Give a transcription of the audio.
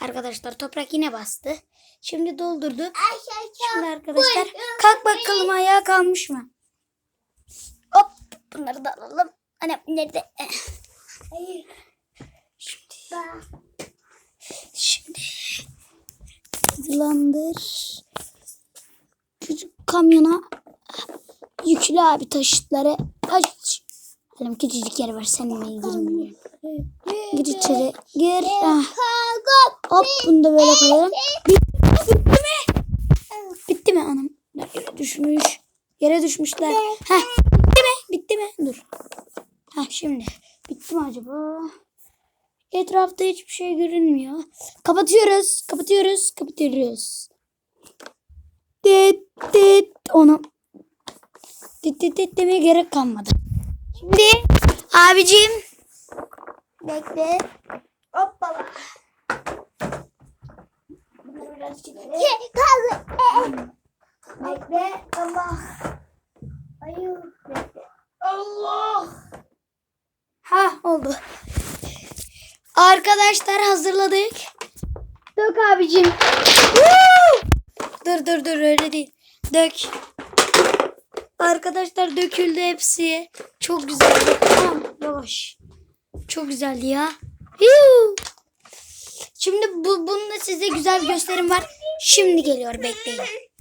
Arkadaşlar toprak yine bastı. Şimdi doldurduk. Aşağı Şimdi arkadaşlar kalk bakalım ayağa kalmış mı? Hop bunları da alalım. Annem nerede? Şimdi, şimdi hızlandır. Küçük kamyona yüklü abi taşıtları aç. Halim küçücük yer var seninle girmiyor. Gir içeri. Gir. Ah. Hop bunu da böyle koyalım. Bitti mi? Bitti mi anam? Yere düşmüş. Yere düşmüşler. Heh. Bitti mi? Bitti mi? Dur. Heh şimdi. Bitti mi acaba? Etrafta hiçbir şey görünmüyor. Kapatıyoruz. Kapatıyoruz. Kapatıyoruz. Dit dit. Onu dit dit dit demeye gerek kalmadı. Şimdi abicim bekle. Çekelim. Kaldı. Bekle. Allah. Bekle. Allah. Ha oldu. Arkadaşlar hazırladık. Dök abicim. Dur dur dur öyle değil. Dök. Arkadaşlar döküldü hepsi. Çok güzeldi. Tamam yavaş. Çok güzeldi ya. Yuh! Size güzel bir gösterim var. Şimdi geliyor bekleyin.